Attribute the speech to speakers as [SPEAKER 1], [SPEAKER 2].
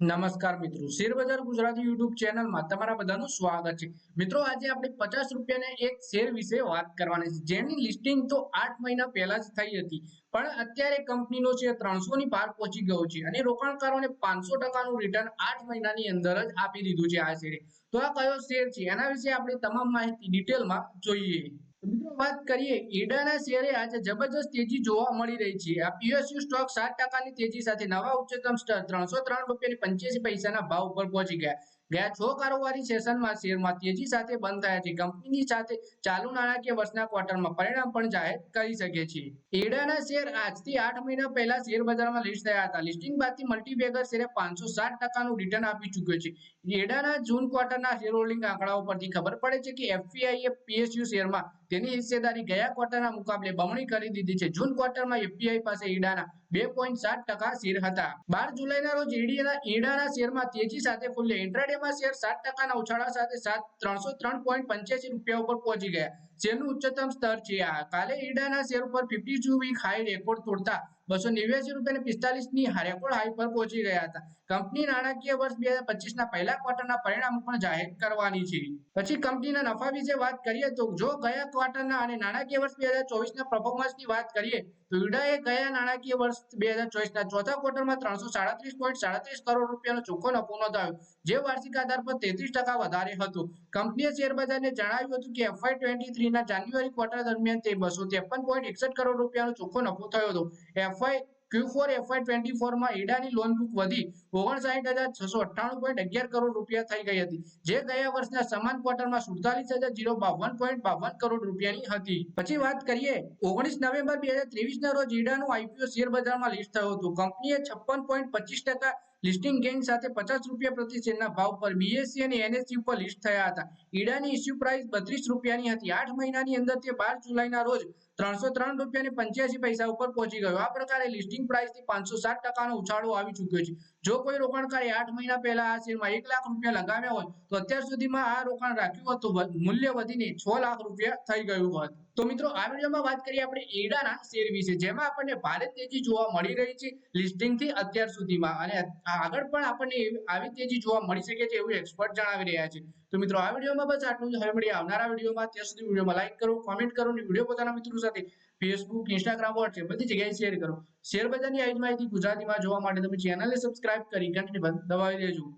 [SPEAKER 1] નમસ્કાર મિત્રો. શેરબજાર ગુજરાતી યુટ્યુબ ચેનલમાં તમારા બધાનું સ્વાગત છે. મિત્રો, આજે આપણે પચાસ રૂપિયાના એક શેર વિશે વાત કરવાની છે. જેની લિસ્ટિંગ તો આઠ મહિના પહેલા જ થઈ હતી. પણ અત્યારે કંપનીનો શેર ત્રણસો ની પાર પહોંચી ગયો છે અને રોકાણકારોને પાંચસો ટકાનું રિટર્ન આઠ મહિનાની અંદર જ આપી દીધું છે આ શેરે. તો આ કયો શેર છે? એના વિશે આપણે તમામ માહિતી ડિટેલમાં જોઈએ. મિત્રો વાત કરીએ ઈડાના શેરે આજે જબરજસ્ત તેજી જોવા મળી રહી છે. આ પીએસયુ સ્ટોક સાત ટકાની તેજી સાથે નવા ઉચ્ચતમ સ્તર ત્રણસો ત્રણ રૂપિયાની પંચ્યાસી પૈસાના ભાવ ઉપર પહોંચી ગયા. ગયા છ કારોબારી સેશનમાં શેરમાં તેજી સાથે બંધ થયા છે. કંપનીની સાથે ચાલુ નાણાકીય વર્ષના ક્વાર્ટરમાં પરિણામ પણ જાહેર કરી શકે છે. એડાના શેર આજથી આઠ મહિના પહેલા શેર બજારમાં લિસ્ટ થયા હતા. લિસ્ટિંગ બાદથી મલ્ટીબેગર શેરે પાંચસો સાત ટકાનું રિટર્ન આપી ચૂક્યો છે. એડાના જૂન ક્વાર્ટરના શેર હોલ્ડિંગ આંકડાઓ પરથી ખબર પડે છે કે એફપીઆઈ એ પીએસયુ શેરમાં તેની હિસ્સેદારી ગયા ક્વાર્ટરના મુકાબલે બમણી કરી દીધી છે. જૂન ક્વાર્ટરમાં એફપીઆઈ પાસે ઈડાના બે પોઈન્ટ સાત ટકા શેર હતા. બાર જુલાઈના રોજ ઈડીના ઈડાના શેરમાં તેજી સાથે ખુલ્લે ઇન્ટ્રાડેમાં શેર સાત ટકાના ઉછાળા સાથે સાત, ત્રણસો ત્રણ પોઈન્ટ પંચ્યાસી રૂપિયા ઉપર પહોંચી ગયા. શેરનું ઉચ્ચતમ સ્તર છે આ. કાલે ઈડાના શેર ઉપર fifty two week high record તોડતા બસો નેવ્યાસી રૂપિયા પિસ્તાલીસની રેકોર્ડ હાઈ પર પહોંચી ગયા હતા. કંપની નાણાકીય વર્ષ બે હજાર પહેલા ક્વાર્ટરના પરિણામો પણ જાહેર કરવાની છે. પછી કંપનીના નફા વિશે વાત કરીએ તો જો ગયા ક્વાર્ટરના અને નાણાકીય વર્ષ બે હજાર ચોવીસના પરફોર્મન્સની વાત કરીએ, તો યુડાએ ગયા નાણાકીય વર્ષ બે હજાર ચોવીસના ચોથા ક્વાર્ટરમાં ત્રણસો સાડત્રીસ પોઈન્ટ સાડત્રીસ કરોડ રૂપિયાનો ચોખ્ખો નફો નોંધાયો, જે વાર્ષિક આધાર પર તેત્રીસ ટકા વધારે હતું. કંપનીએ શેર બજારને જણાવ્યું હતું કે એફઆઈ ટ્વેન્ટી થ્રીના જાન્યુઆરી ક્વાર્ટર દરમિયાન તે બસો ત્રેપન પોઈન્ટ એકસઠ કરોડ રૂપિયાનો ચોખ્ખો નફો થયો હતો. FY Q four FY twenty ફોરમાં loan book વધી. ઓગણસાઠ હજાર છસો અઠ્ઠાણું પોઈન્ટ અગિયાર કરોડ રૂપિયા થઈ ગઈ હતી. જે ગયા વર્ષના સમાન ક્વાર્ટરમાં સુડતાલીસ હજાર કરોડ રૂપિયાની હતી. પછી વાત કરીએ, ઓગણીસ નવેમ્બર બે હજાર ત્રેવીસ ના રોજ ઈડાનું આઈપીઓ શેર બજારમાં લિસ્ટ થયું હતું. કંપનીએ છપ્પન પોઈન્ટ પચીસ ટકા લિસ્ટિંગ ગેઇન સાથે પચાસ રૂપિયા પ્રતિ શેરના ભાવ પર બીએસસી અને એનએસસી ઉપર લિસ્ટ થયા હતા. ઈડાની ઇસ્યુ પ્રાઇસ બત્રીસ રૂપિયાની હતી. આઠ મહિનાની અંદર તે બાર જુલાઈના રોજ ત્રણસો ત્રણ રૂપિયાની પંચ્યાસી પૈસા ઉપર પહોંચી ગયો. આ પ્રકારે લિસ્ટિંગ પ્રાઇસથી પાંચસો ઉછાળો આવી ચૂક્યો છે. જો કોઈ રોકાણકારી આઠ મહિના પહેલા આ શેરમાં એક લાખ રૂપિયા લગાવ્યા હોય, તો અત્યાર સુધીમાં આ રોકાણ રાખ્યું હતું મૂલ્ય વધીને છ લાખ રૂપિયા થઈ ગયું હોત. તો મિત્રો, આ વિડીયોમાં વાત કરીએ આપણે ઈડાના શેર વિશે, જેમાં આપણને ભારે તેજી જોવા મળી રહી છે લિસ્ટિંગથી અત્યાર સુધીમાં. અને આગળ પણ આપણને આવી તેજી જોવા મળી શકે છે એવું એક્સપર્ટ જણાવી રહ્યા છે. તો મિત્રો, આ વિડીયોમાં બસ આટલું જ. હવે મળીએ આવનારા વિડીયોમાં. ત્યાં સુધી વિડીયોમાં લાઈક કરો કોમેન્ટ કરો, અને વીડિયો પોતાના મિત્રો સાથે ફેસબુક ઇન્સ્ટાગ્રામ વોટ્સએપ બધી જગ્યાએ શેર કરો. શેર બજારની આવી જ માહિતી ગુજરાતીમાં જોવા માટે તમે ચેનલને સબસ્ક્રાઇબ કરી ઘંટડી દબાવી દેજો.